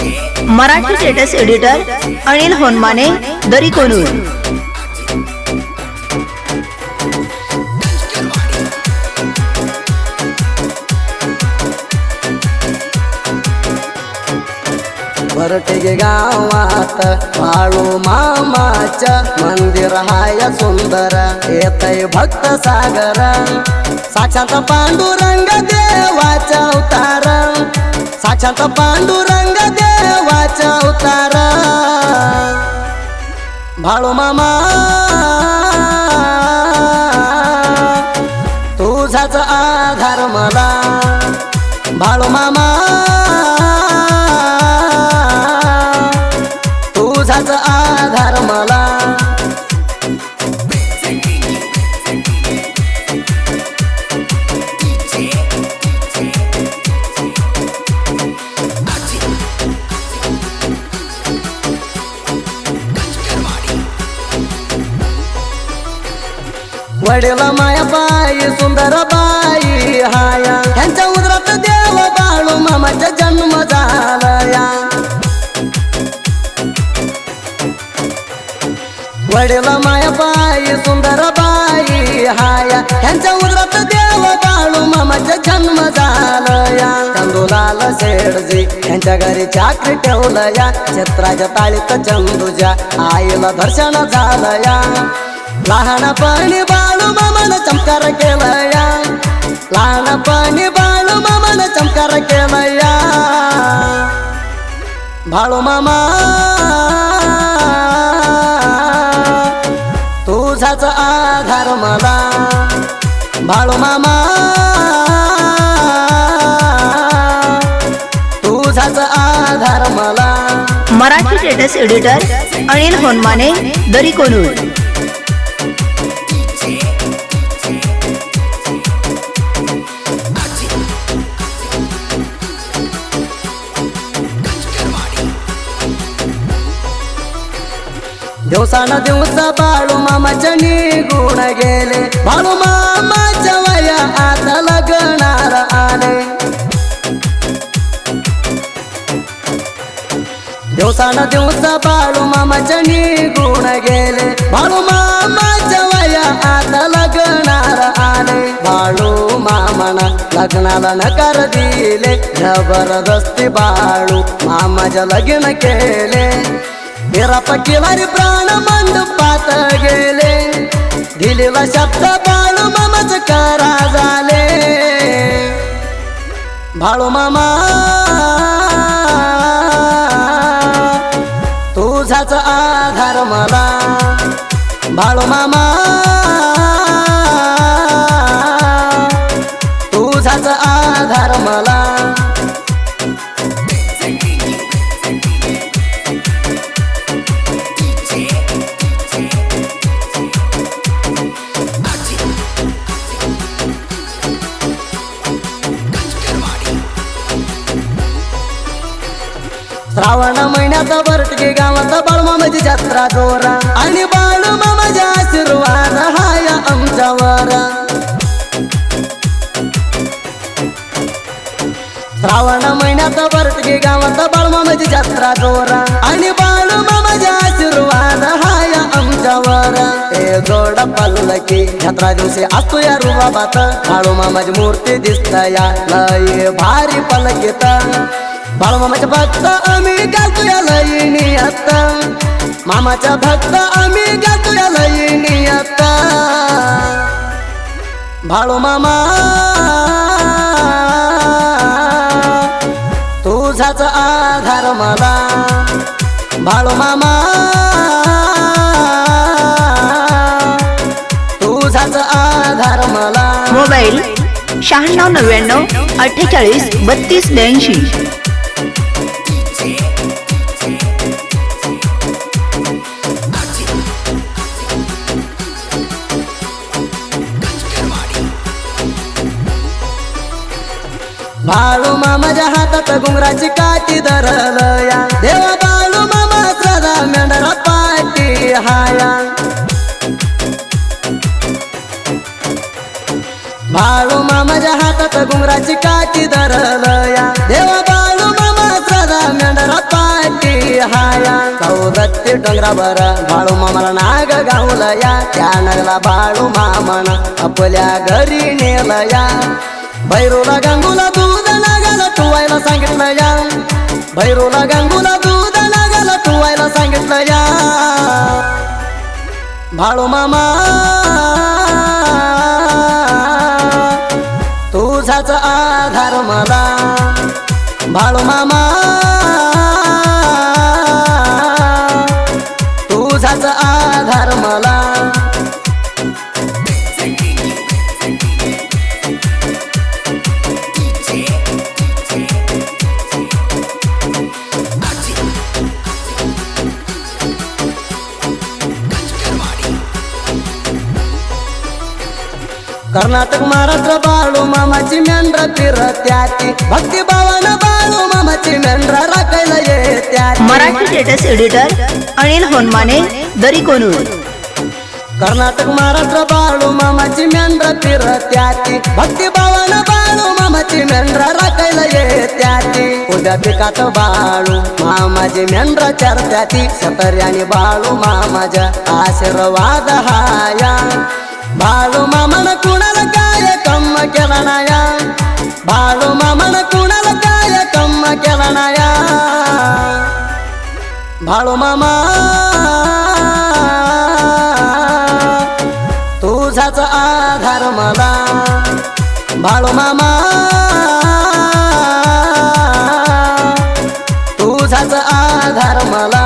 Marathi status editor Anil Honmane दरी कोनूर वरटेगे गावात बाळू मामाच्या मंदिर हाय सुंदर येतय भक्त सागर. साक्षात पांडुरंग देवाचा अवतार. साक्षात पांडुरंग देवाचा उतारा. भाळू मामा तुझाच आधार मला. भाळू मामा तुझाच आधार मला. वडील माया बाई सुंदर बाई हाया. ह्यांच्या उदरात देव बाळू मामाचा जन्म झाला वडील माया बाई सुंदर बाई हाया. ह्यांच्या उदरात देव बाळू मामाचा जन्म झालया. चंदूलाल शेडजी ह्यांच्या घरी चाकरी ठेवलया. क्षेत्राच्या ताळीत चंदूजा आईला दर्शन झालया. लहानपणी बाळू मामान चमकार केलया. लहानपणी बाळू मामान चमकार केलया. बाळू मामा तुझाच आधार मला. बाळू मामा तुझाच आधार मला. मराठी स्टेटस एडिटर अनिल होनमाने दरी कोनूर दिवसाना दिवस बाळू मामाच्या निघून गेले बाळू मामाच्या वया आता लग्नार आले दिवसाना दिवस बाळू मामाच्या निघून गेले बाळू मामाच्या वया आता लग्नार आले बाळू मामाना लग्नाला नकार दिले जबरदस्ती बाळू मामाच्या लग्न केले तेरा पकीवारी प्राण मंडपात गेले. दिलेला शब्द बाळू मामाच करा झाले. बाळू मामा तुझाच आधार मला. बाळू मामा तुझाच आधार मला. श्रावण महिन्यात बरटके गावात बाळमामाची जत्रा जोरा. आणि बाळमामाच्या आशीर्वाद हाय आमच्यावर. श्रावण महिन्यात बरटके गावात बाळमामाची जत्रा जोरा. आणि बाळमामाच्या आशीर्वाद हाय आमच्यावर. ए जोड पल्लकी जत्रा दिवशी असतो या रुबाबात. बाळूमामाची मूर्ती दिसतया लय भारी पलकीत बाळमामाच्या भक्त आम्ही गातूया लईनी आता. मामाच्या भक्त आम्ही गातूया लईनी आता. बाळू मामा तुझाच आधार मला. बाळू मामा तुझाच आधार मला. मोबाईल शहाण्णव नव्याण्णव अठ्ठेचाळीस बत्तीस ब्याऐंशी. बाळू मामाच्या हातात घुंगराची काठी धरलया. देवा बाळू मामा सदा मेंढरा पाठी हाया. बाळू मामाच्या हातात घुंगराची काठी धरलया. देवा बाळू मामा सदा मेंढरा रत्ती डोंगरावर बाळू मामाला नाग गावलया. त्या नगला बाळू मामाना आपल्या घरी नेलया. भैरूला गंगूला दूध नागाला टुवायला सांगितलं या. भैरूला गंगूला दूध नागाला टुवायला सांगितलं या. भाळू मामा तुझाच आधार मला. भाळू मामा तुझाच आधार मला. कर्नाटक महाराष्ट्र बाळू मामाची मेंढ्र फिरत्याती भक्ती भावानं बाळू मामाची मेंढ्र राखायला येत्याती मराठी स्टेटस एडिटर अनिल होनमाने दरी कोणूर कर्नाटक महाराष्ट्र बाळू मामाची मेंढ्र फिरत्याती भक्ती भावानं बाळू मामाची मेंढ्र राखायला येत्याती उद्या पिकात बाळू मामाची मेंढ्र चरत्याती सतर्याने बाळू मामाच्या आशीर्वाद हाया बाळू मामन कुणाला काय कम केला नाया? बाळू मामन कुणाला काय कम केला नाया? मामा तुझाच आधार मला. बाळू मामा तुझाच आधार मला.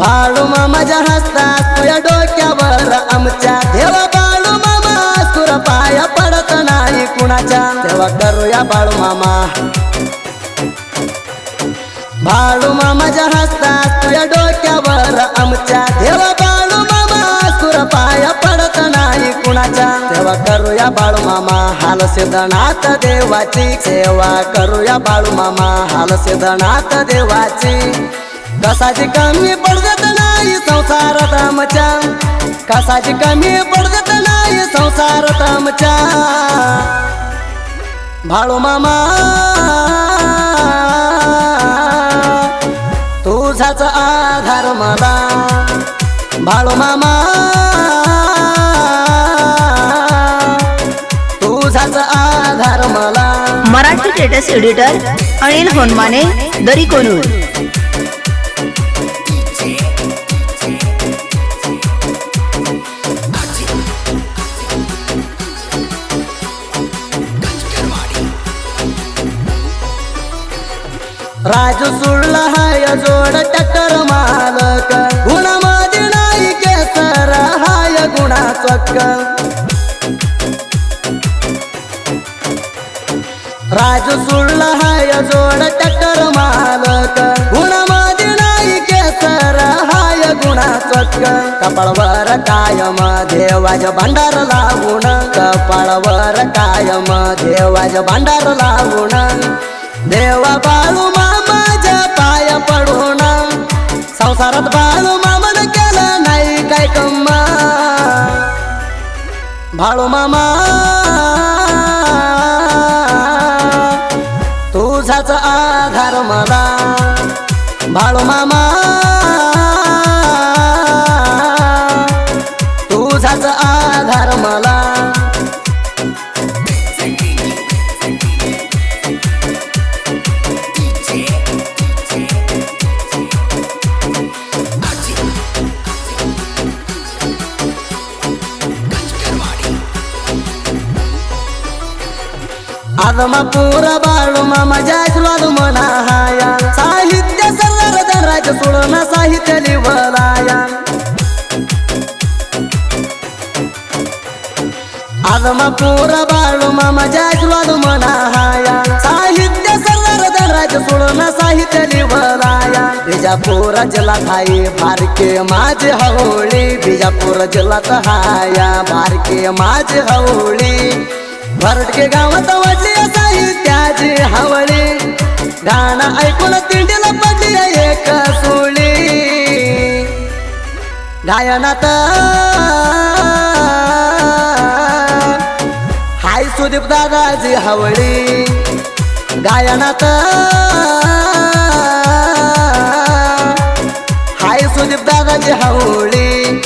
बाळू मामाच्या हस्तात तुझ्या डोक्यावर आमच्या. देवा बाळू मामा सुर पाया पडत नाही कुणाच्या. तेव्हा करूया बाळू मामा. बाळू मामाच्या हस्तात तुझ्या डोक्यावर आमच्या. देवा बाळू मामा सुर पाया पडत नाही कुणाच्या. तेव्हा करूया बाळू मामा हाल सिद्धनाथ देवाची. सेवा करूया बाळू मामा हाल सिद्धनाथ देवाची. कसाची कमी पडत नाही संसारात आमच्या. कसाची कमी पडत नाही संसारात आमच्या. भाळू मामा तुझाच आधार मला. भाळू मामा तुझाच आधार मला. मराठी स्टेटस एडिटर अनिल होनमाने दरी कोनूर राजू सुळला हाय जोड टक्कर मालक. गुणामध्ये नाही केसर हाय गुणा चक्क. राजू सुळला हाय जोड टक्कर मालक. गुणामध्ये नाही केसर हाय गुणा चक्क. कपाळवर कायम देवाज भांडार लावून कपाळवर कायम देवाज भांडार लावून. देवा बाळू माझ्या पाया पडू ना. संसारात बाळू मामन केलं नाही काय कम्मा. भाळू मामा. तुझाच आधार मला. भाळू मामा. तुझाच आधार मला. आदमापूर बाळू मामा जायस्वाद मना हाया साहित्य सरदार धनराज सोडून साहित्य लिवलाया आदमापूर बाळू मामा जायस्वाद मना हाया साहित्य सरदार धनराज सोडून साहित्य लिवलाया बिजापूर जिल्ह्यात हाय बारके माझे हवळी बिजापूर जिल्ह्यात हाया बारके माझे हवळी भरटके गावात वाटली साहित्याची हवळी गाणं ऐकून तिंडीला पडली एक सोळी. गायनात हाय सुदीप दादाजी हवळी गायनात हाय सुदीप दादाजी हवळी